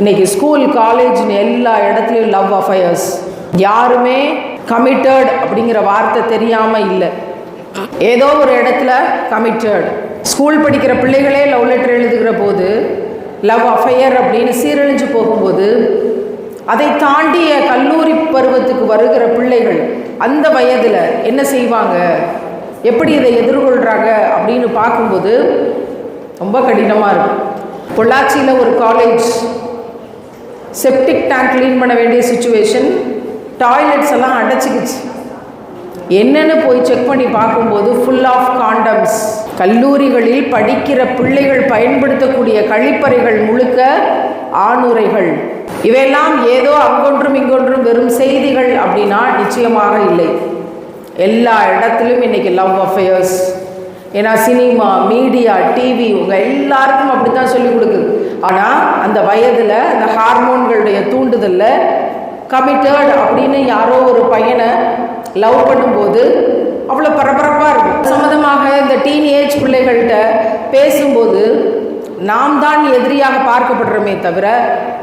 இன்னைக்கு ஸ்கூல் காலேஜ்னு எல்லா இடத்துலையும் லவ் அஃபயர்ஸ் யாருமே கமிட்டட் அப்படிங்கிற வார்த்தை தெரியாமல் இல்லை. ஏதோ ஒரு இடத்துல கமிட்டட் ஸ்கூல் படிக்கிற பிள்ளைகளே லவ் லெட்டர் எழுதுகிற போது லவ் அஃபையர் அப்படின்னு சீரழிஞ்சு போகும்போது அதை தாண்டிய கல்லூரி பருவத்துக்கு வருகிற பிள்ளைகள் அந்த வயதில் என்ன செய்வாங்க? எப்படி இதை எதிர்கொள்கிறாங்க அப்படின்னு பார்க்கும்போது ரொம்ப கடினமாக இருக்கும். பொள்ளாச்சியில் ஒரு காலேஜ் செப்டிக் டேங்க் க்ளீன் பண்ண வேண்டிய சுச்சுவேஷன் டாய்லெட்ஸ் எல்லாம் அடைச்சிக்கிச்சு. என்னென்னு போய் செக் பண்ணி பார்க்கும்போது ஃபுல் ஆஃப் காண்டம்ஸ் கல்லூரிகளில் படிக்கிற பிள்ளைகள் பயன்படுத்தக்கூடிய கழிப்பறைகள் முழுக்க ஆணுரைகள் இவையெல்லாம் ஏதோ அங்கொன்றும் இங்கொன்றும் வெறும் செய்திகள் அப்படின்னா நிச்சயமாக இல்லை. எல்லா இடத்திலும் இன்னைக்கு லவ் அஃபேர்ஸ் ஏன்னா சினிமா மீடியா டிவி உங்கள் எல்லாருக்கும் அப்படி தான் சொல்லிக் கொடுக்குது. ஆனால் அந்த வயதில் அந்த ஹார்மோன்களுடைய தூண்டுதலில் கமிட்டட் அப்படின்னு யாரோ ஒரு பையனை லவ் பண்ணும்போது அவ்வளோ பரபரப்பாக இருக்கும். சம்மந்தமாக இந்த டீனேஜ் பிள்ளைகள்கிட்ட பேசும்போது நாம் தான் எதிரியாக பார்க்கப்படுறோமே தவிர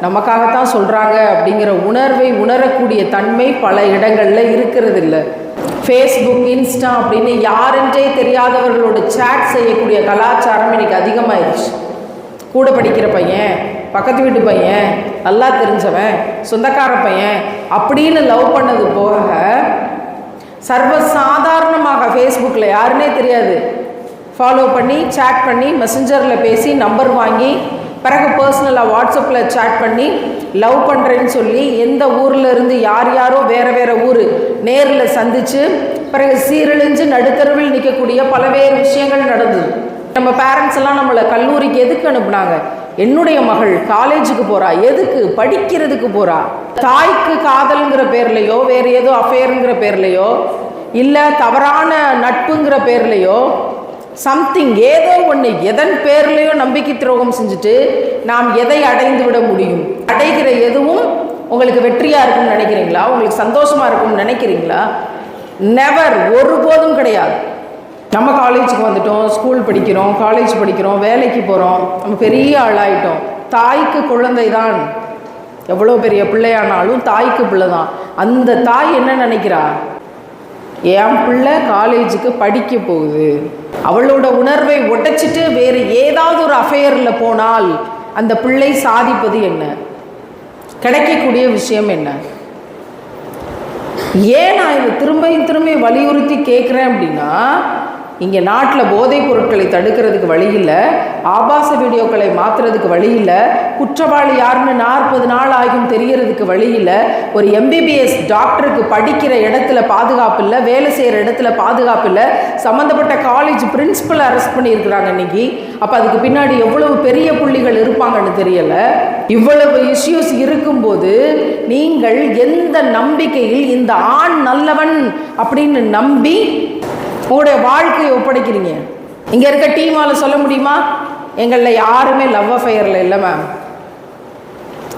நமக்காகத்தான் சொல்கிறாங்க அப்படிங்கிற உணர்வை உணரக்கூடிய தன்மை பல இடங்களில் இருக்கிறது இல்லை ஃபேஸ்புக் இன்ஸ்டா அப்படின்னு யாருன்றே தெரியாதவர்களோட சேட் செய்யக்கூடிய கலாச்சாரம் இன்றைக்கி அதிகமாகிடுச்சு கூட படிக்கிற பையன் பக்கத்து வீட்டு பையன் நல்லா தெரிஞ்சவன் சொந்தக்கார பையன் அப்படின்னு லவ் பண்ணது போக சர்வசாதாரணமாக ஃபேஸ்புக்கில் யாருன்னே தெரியாது. ஃபாலோ பண்ணி சேட் பண்ணி மெசஞ்சரில் பேசி நம்பர் வாங்கி பிறகு பர்சனலாக வாட்ஸ்அப்பில் சேட் பண்ணி லவ் பண்ணுறேன்னு சொல்லி எந்த ஊரில் இருந்து யார் யாரோ வேறு வேறு ஊர் நேரில் சந்தித்து பிறகு சீரழிஞ்சு நடுத்தருவில் நிற்கக்கூடிய பலவேறு விஷயங்கள் நடந்தது. நம்ம பேரண்ட்ஸ் எல்லாம் நம்மளை கல்லூரிக்கு எதுக்கு அனுப்புனாங்க? என்னுடைய மகள் காலேஜுக்கு போறா. எதுக்கு? படிக்கிறதுக்கு போறா. தாய்க்கு காதல்ங்கிற பேர்லையோ வேற ஏதோ அஃபேருங்கிற பேர்லையோ இல்லை தவறான நட்புங்கிற பேர்லையோ சம்திங் ஏதோ ஒன்று எதன் பேர்லையோ நம்பிக்கை துரோகம் செஞ்சுட்டு நாம் எதை அடைந்து விட முடியும்? அடைகிற எதுவும் உங்களுக்கு வெற்றியாக இருக்கும்னு நினைக்கிறீங்களா? உங்களுக்கு சந்தோஷமாக இருக்கும்னு நினைக்கிறீங்களா? நெவர் ஒருபோதும் கிடையாது. நம்ம காலேஜுக்கு வந்துட்டோம் ஸ்கூல் படிக்கிறோம் காலேஜ் படிக்கிறோம் வேலைக்கு போகிறோம் நம்ம பெரிய ஆளாயிட்டோம். தாய்க்கு குழந்தை தான் எவ்வளோ பெரிய பிள்ளையானாலும் தாய்க்கு பிள்ளை தான் அந்த தாய் என்ன நினைக்கிறா? என் பிள்ளை காலேஜுக்கு படிக்க போகுது. அவளோட உணர்வை உடைச்சிட்டு வேறு ஏதாவது ஒரு அஃபேரில் போனால் அந்த பிள்ளை சாதிப்பது என்ன? கிடைக்கக்கூடிய விஷயம் என்ன? ஏன் நான் இதை திரும்பியும் திரும்பி வலியுறுத்தி கேட்குறேன் அப்படின்னா இங்கே நாட்டில் போதைப் பொருட்களை தடுக்கிறதுக்கு வழி இல்லை ஆபாச வீடியோக்களை மாற்றுறதுக்கு வழி இல்லை குற்றவாளி யாருன்னு நாற்பது நாள் ஆகும் தெரியறதுக்கு வழி இல்லை ஒரு எம்பிபிஎஸ் டாக்டருக்கு படிக்கிற இடத்துல பாதுகாப்பு இல்லை வேலை செய்கிற இடத்துல பாதுகாப்பு இல்லை சம்மந்தப்பட்ட காலேஜ் பிரின்ஸிபல் அரெஸ்ட் பண்ணியிருக்கிறாங்க இன்னைக்கு. அப்போ அதுக்கு பின்னாடி எவ்வளவு பெரிய புள்ளிகள் இருப்பாங்கன்னு தெரியலை. இவ்வளவு இஷ்யூஸ் இருக்கும்போது நீங்கள் எந்த நம்பிக்கையில் இந்த ஆண் நல்லவன் அப்படின்னு நம்பி உங்களுடைய வாழ்க்கையை ஒப்படைக்கிறீங்க. இங்கே இருக்க டீமால் சொல்ல முடியுமா? எங்களில் யாருமே லவ் அஃபையரில் இல்லை மேம்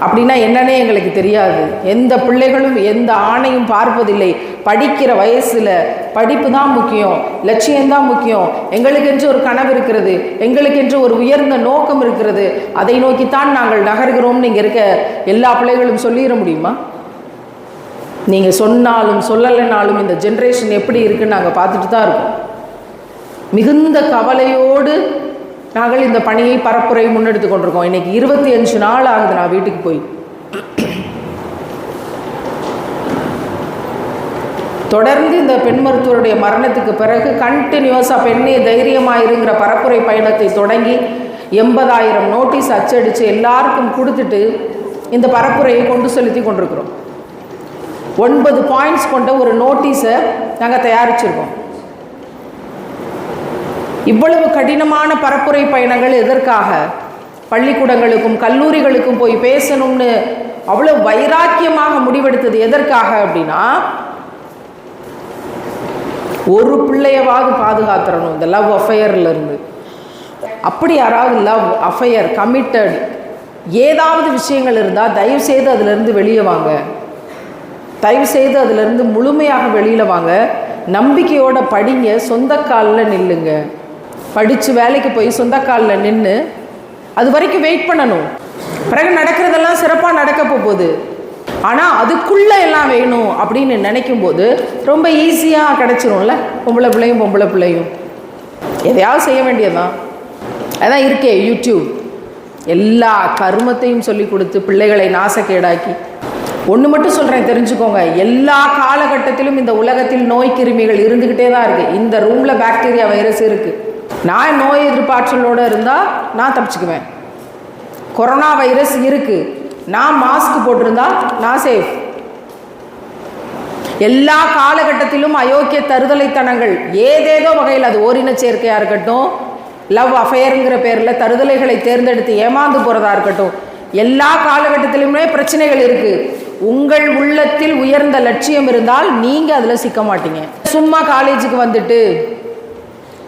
அப்படின்னா என்னன்னே எங்களுக்கு தெரியாது. எந்த பிள்ளைகளும் எந்த ஆணையும் பார்ப்பதில்லை. படிக்கிற வயசில் படிப்பு தான் முக்கியம். லட்சியம்தான் முக்கியம். எங்களுக்கென்று ஒரு கனவு இருக்கிறது. எங்களுக்கென்று ஒரு உயர்ந்த நோக்கம் இருக்கிறது. அதை நோக்கித்தான் நாங்கள் நகர்கிறோம்னு இங்கே இருக்க எல்லா பிள்ளைகளும் சொல்லிட முடியுமா? நீங்கள் சொன்னாலும் சொல்லலைனாலும் இந்த ஜென்ரேஷன் எப்படி இருக்குன்னு நாங்கள் பார்த்துட்டு தான் இருக்கோம். மிகுந்த கவலையோடு நாங்கள் இந்த பணியை பரப்புரை முன்னெடுத்து கொண்டிருக்கோம். இன்னைக்கு இருபத்தி அஞ்சு நாள் ஆகுது நான் வீட்டுக்கு போய். தொடர்ந்து இந்த பெண் மருத்துவருடைய மரணத்துக்கு பிறகு கண்டினியூஸாக பெண்ணே தைரியமாக இருங்கிற பரப்புரை பயணத்தை தொடங்கி எண்பதாயிரம் நோட்டீஸ் அச்சடித்து எல்லாருக்கும் கொடுத்துட்டு இந்த பரப்புரையை கொண்டு செலுத்தி கொண்டிருக்கிறோம். ஒன்பது பாயிண்ட்ஸ் கொண்ட ஒரு நோட்டீஸை நாங்கள் தயாரிச்சிருக்கோம். இவ்வளவு கடினமான பரப்புரை பயணங்கள் எதற்காக? பள்ளிக்கூடங்களுக்கும் கல்லூரிகளுக்கும் போய் பேசணும்னு அவ்வளோ வைராக்கியமாக முடிவெடுத்தது எதற்காக அப்படின்னா ஒரு பிள்ளையவாவது பாதுகாத்துறணும் இந்த லவ் அஃபையர்ல இருந்து. அப்படி யாராவது லவ் அஃபையர் கமிட்டட் ஏதாவது விஷயங்கள் இருந்தால் தயவு செய்து அதிலிருந்து வெளியே வாங்க. தயவு செய்து அதிலிருந்து முழுமையாக வெளியில் வாங்க. நம்பிக்கையோட படிங்க. சொந்த காலில் நில்லுங்க. படித்து வேலைக்கு போய் சொந்த காலில் நின்று அது வரைக்கும் வெயிட் பண்ணணும். பிறகு நடக்கிறதெல்லாம் சிறப்பாக நடக்க போகுது. ஆனால் அதுக்குள்ளே எல்லாம் வேணும் அப்படின்னு நினைக்கும் போது ரொம்ப ஈஸியாக கிடச்சிரும்ல? பொம்பளை பிள்ளையும் பொம்பளை பிள்ளையும். எதையாவது செய்ய வேண்டியதுதான். அதான் இருக்கே யூடியூப் எல்லா கருமத்தையும் சொல்லி கொடுத்து பிள்ளைகளை நாசக்கேடாக்கி. ஒன்று மட்டும் சொல்கிறேன் தெரிஞ்சுக்கோங்க. எல்லா காலகட்டத்திலும் இந்த உலகத்தில் நோய் கிருமிகள் இருந்துக்கிட்டே தான் இருக்குது இந்த ரூமில் பாக்டீரியா வைரஸ் இருக்குது நான் நோய் எதிர்ப்பாற்றலோடு இருந்தால் நான் தப்பிச்சுக்குவேன். கொரோனா வைரஸ் இருக்குது நான் மாஸ்க் போட்டிருந்தா நான் சேஃப் எல்லா காலகட்டத்திலும் அயோக்கிய தருதலைத்தனங்கள் ஏதேதோ வகையில் அது ஓரின சேர்க்கையாக இருக்கட்டும் லவ் அஃபேருங்கிற பேரில் தருதலைகளை தேர்ந்தெடுத்து ஏமாந்து போகிறதா இருக்கட்டும் எல்லா காலகட்டத்திலுமே பிரச்சனைகள் இருக்குது உங்கள் உள்ளத்தில் உயர்ந்த லட்சியம் இருந்தால் நீங்கள் அதில் சிக்க மாட்டீங்க. சும்மா காலேஜுக்கு வந்துட்டு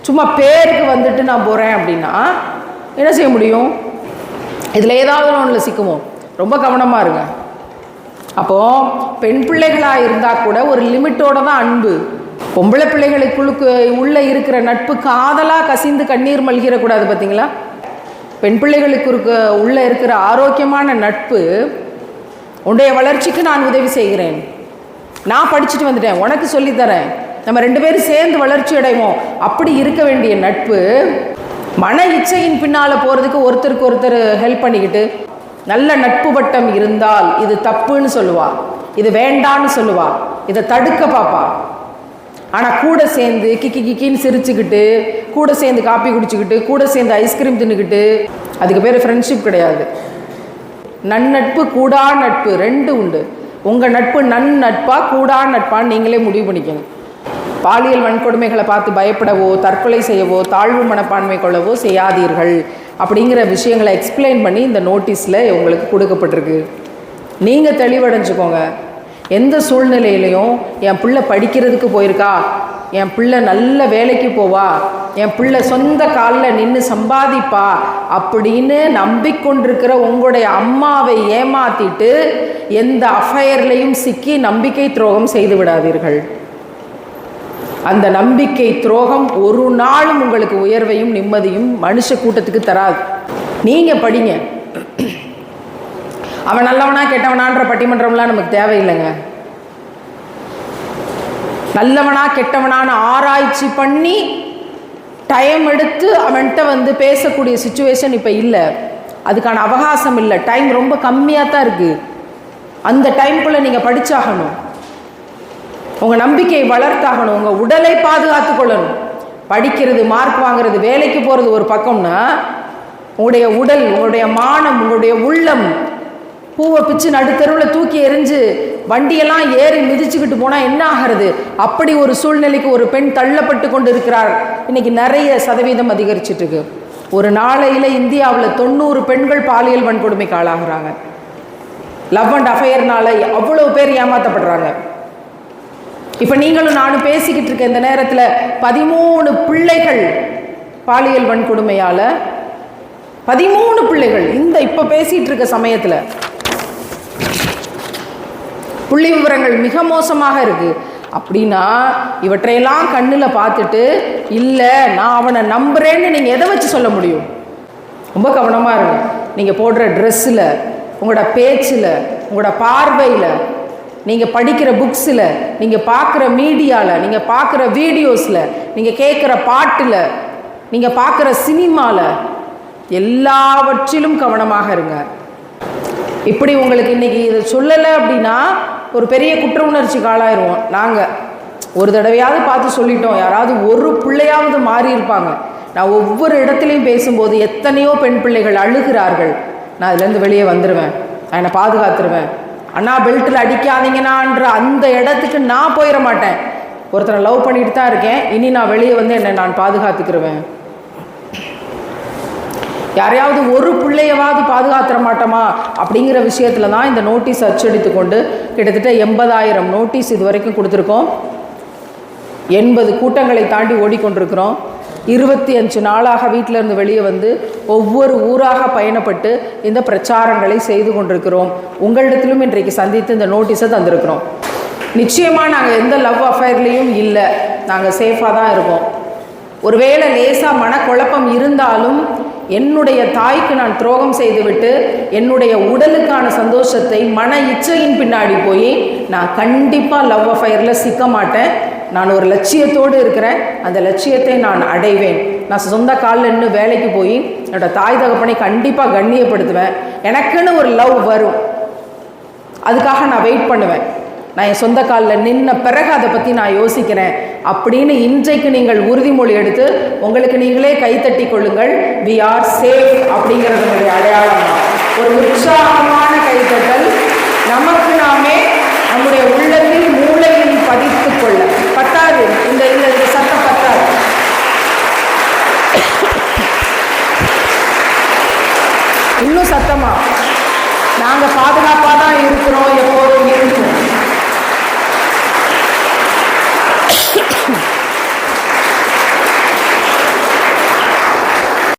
சும்மா பேருக்கு வந்துட்டு நான் போகிறேன் அப்படின்னா என்ன செய்ய முடியும்? இதில் ஏதாவது ஒன்றில் சிக்குவோம் ரொம்ப கவனமாக இருங்க. அப்போது பெண் பிள்ளைகளாக இருந்தால் கூட ஒரு லிமிட்டோட தான் அன்பு. பொம்பளை பிள்ளைகளுக்குள்ளுக்கு உள்ளே இருக்கிற நட்பு காதலாக கசிந்து கண்ணீர் மல்கிடக்கூடாது பார்த்தீங்களா பெண் பிள்ளைகளுக்கு இருக்க உள்ளே இருக்கிற ஆரோக்கியமான நட்பு உன்னுடைய வளர்ச்சிக்கு நான் உதவி செய்கிறேன். நான் படிச்சுட்டு வந்துட்டேன். உனக்கு சொல்லித்தரேன் நம்ம ரெண்டு பேரும் சேர்ந்து வளர்ச்சி அடைவோம். அப்படி இருக்க வேண்டிய நட்பு மன இச்சையின் பின்னால் போகிறதுக்கு ஒருத்தருக்கு ஒருத்தர் ஹெல்ப் பண்ணிக்கிட்டு நல்ல நட்பு வட்டம் இருந்தால் இது தப்புன்னு சொல்லுவா. இது வேண்டான்னு சொல்லுவா. இதை தடுக்க பாப்பா. ஆனால் கூட சேர்ந்து கிக்கி கிக்கின்னு சிரிச்சுக்கிட்டு கூட சேர்ந்து காப்பி குடிச்சுக்கிட்டு கூட சேர்ந்து ஐஸ்கிரீம் தின்னுக்கிட்டு அதுக்கு பேர் ஃப்ரெண்ட்ஷிப் கிடையாது. நன்னட்பு கூடா நட்பு. ரெண்டு உண்டு. உங்கள் நட்பு நன் நட்பா கூடா நட்பான்னு நீங்களே முடிவு பண்ணிக்கணும். பாலியல் வன்கொடுமைகளை பார்த்து பயப்படவோ தற்கொலை செய்யவோ தாழ்வு மனப்பான்மை கொள்ளவோ செய்யாதீர்கள். அப்படிங்கிற விஷயங்களை எக்ஸ்பிளைன் பண்ணி இந்த நோட்டீஸில் உங்களுக்கு கொடுக்கப்பட்டிருக்கு. நீங்கள் தெளிவடைஞ்சுக்கோங்க. எந்த சூழ்நிலையிலையும் என் பிள்ளை படிக்கிறதுக்கு போயிருக்கா? என் பிள்ளை நல்ல வேலைக்கு போவா என் பிள்ளை சொந்த காலில் நின்று சம்பாதிப்பா அப்படின்னு நம்பிக்கொண்டிருக்கிற உங்களுடைய அம்மாவை ஏமாத்திட்டு எந்த அஃபயர்லையும் சிக்கி நம்பிக்கை துரோகம் செய்து விடாதீர்கள். அந்த நம்பிக்கை துரோகம் ஒரு நாளும் உங்களுக்கு உயர்வையும் நிம்மதியும் மனுஷ கூட்டத்துக்கு தராது. நீங்கள் படிங்க. அவன் நல்லவனா கெட்டவனான்ற பட்டிமன்றம்லாம் நமக்கு தேவையில்லைங்க. நல்லவனா கெட்டவனான ஆராய்ச்சி பண்ணி டைம் எடுத்து அவன்கிட்ட வந்து பேசக்கூடிய சுச்சுவேஷன் இப்போ இல்லை. அதுக்கான அவகாசம் இல்லை. டைம் ரொம்ப கம்மியாக தான் இருக்குது அந்த டைம்குள்ளே நீங்கள் படித்தாகணும் உங்கள் நம்பிக்கையை வளர்த்தாகணும். உங்கள் உடலை பாதுகாத்து கொள்ளணும். படிக்கிறது மார்க் வாங்குறது வேலைக்கு போகிறது ஒரு பக்கம்னா உங்களுடைய உடல் உங்களுடைய மானம் உங்களுடைய உள்ளம் பூவை பிச்சு நடுத்தருவில் தூக்கி எறிஞ்சு வண்டியெல்லாம் ஏறி மிதிச்சுக்கிட்டு போனால் என்ன ஆகிறது? அப்படி ஒரு சூழ்நிலைக்கு ஒரு பெண் தள்ளப்பட்டு கொண்டு இருக்கிறார் இன்னைக்கு நிறைய சதவீதம் அதிகரிச்சுட்டு இருக்கு. ஒரு நாளையில் இந்தியாவில் தொண்ணூறு பெண்கள் பாலியல் வன்கொடுமைக்கு ஆளாகிறாங்க லவ் அண்ட் அஃபையர்னால அவ்வளோ பேர் ஏமாற்றப்படுறாங்க இப்போ நீங்களும் நானும் பேசிக்கிட்டு இருக்க இந்த நேரத்தில் பதிமூணு பிள்ளைகள் பாலியல் வன்கொடுமையால் பதிமூணு பிள்ளைகள் இந்த இப்போ பேசிகிட்டு இருக்க சமயத்தில் புள்ளி விவரங்கள் மிக மோசமாக இருக்குது அப்படின்னா இவற்றையெல்லாம் கண்ணில் பார்த்துட்டு இல்லை நான் அவனை நம்புகிறேன்னு நீங்கள் எதை வச்சு சொல்ல முடியும்? ரொம்ப கவனமாக இருங்க. நீங்கள் போடுற ட்ரெஸ்ஸில் உங்களோட பேச்சில் உங்களோட பார்வையில் நீங்கள் படிக்கிற புக்ஸில் நீங்கள் பார்க்குற மீடியாவில் நீங்கள் பார்க்குற வீடியோஸில் நீங்கள் கேட்குற பாட்டில் நீங்கள் பார்க்குற சினிமாவில் எல்லாவற்றிலும் கவனமாக இருங்க. இப்படி உங்களுக்கு இன்றைக்கி இதை சொல்லலை அப்படின்னா ஒரு பெரிய குற்ற உணர்ச்சிக்கு ஆளாயிருவோம் நாங்கள் ஒரு தடவையாவது பார்த்து சொல்லிட்டோம். யாராவது ஒரு பிள்ளையாவது மாறி இருப்பாங்க. நான் ஒவ்வொரு இடத்துலையும் பேசும்போது எத்தனையோ பெண் பிள்ளைகள் அழுகிறார்கள். நான் அதுலேருந்து வெளியே வந்துடுவேன் நான் என்னை பாதுகாத்துருவேன். அண்ணா பெல்ட்டில் அடிக்காதீங்கன்னான்ற அந்த இடத்துக்கு நான் போயிட மாட்டேன். ஒருத்தனை லவ் பண்ணிட்டு தான் இருக்கேன். இனி நான் வெளியே வந்து என்னை நான் பாதுகாத்துக்கிருவேன். யாரையாவது ஒரு பிள்ளையவாவது பாதுகாத்துற மாட்டோமா? அப்படிங்கிற விஷயத்தில் தான் இந்த நோட்டீஸ் அச்சடித்து கொண்டு கிட்டத்தட்ட எண்பதாயிரம் நோட்டீஸ் இது வரைக்கும் கொடுத்துருக்கோம். எண்பது கூட்டங்களை தாண்டி ஓடிக்கொண்டிருக்கிறோம். இருபத்தி அஞ்சு நாளாக வீட்டிலேருந்து வெளியே வந்து ஒவ்வொரு ஊராக பயணப்பட்டு இந்த பிரச்சாரங்களை செய்து கொண்டிருக்கிறோம். உங்களிடத்திலும் இன்றைக்கு சந்தித்து இந்த நோட்டீஸை தந்திருக்கிறோம். நிச்சயமாக நாங்கள் எந்த லவ் அஃபேர்லேயும் இல்லை. நாங்கள் சேஃபாக தான் இருக்கோம். ஒருவேளை லேசாக மனக்குழப்பம் இருந்தாலும் என்னுடைய தாய்க்கு நான் துரோகம் செய்துவிட்டு என்னுடைய உடலுக்கான சந்தோஷத்தை மன இச்சையின் பின்னாடி போய் நான் கண்டிப்பாக லவ் அஃபயரில் சிக்க மாட்டேன். நான் ஒரு லட்சியத்தோடு இருக்கிறேன். அந்த லட்சியத்தை நான் அடைவேன். நான் சொந்த காலில் நின்று வேலைக்கு போய் என்னோட தாய் தகப்பனை கண்டிப்பாக கண்ணியப்படுத்துவேன். எனக்குன்னு ஒரு லவ் வரும். அதுக்காக நான் வெயிட் பண்ணுவேன். நான் என் சொந்த காலில் நின்ன பிறகு அதை பற்றி நான் யோசிக்கிறேன். அப்படின்னு இன்றைக்கு நீங்கள் உறுதிமொழி எடுத்து உங்களுக்கு நீங்களே கைத்தட்டி கொள்ளுங்கள் வி ஆர் சேஃப் அப்படிங்கிறதுனுடைய அடையாளம். ஒரு உற்சாகமான கைத்தட்டல்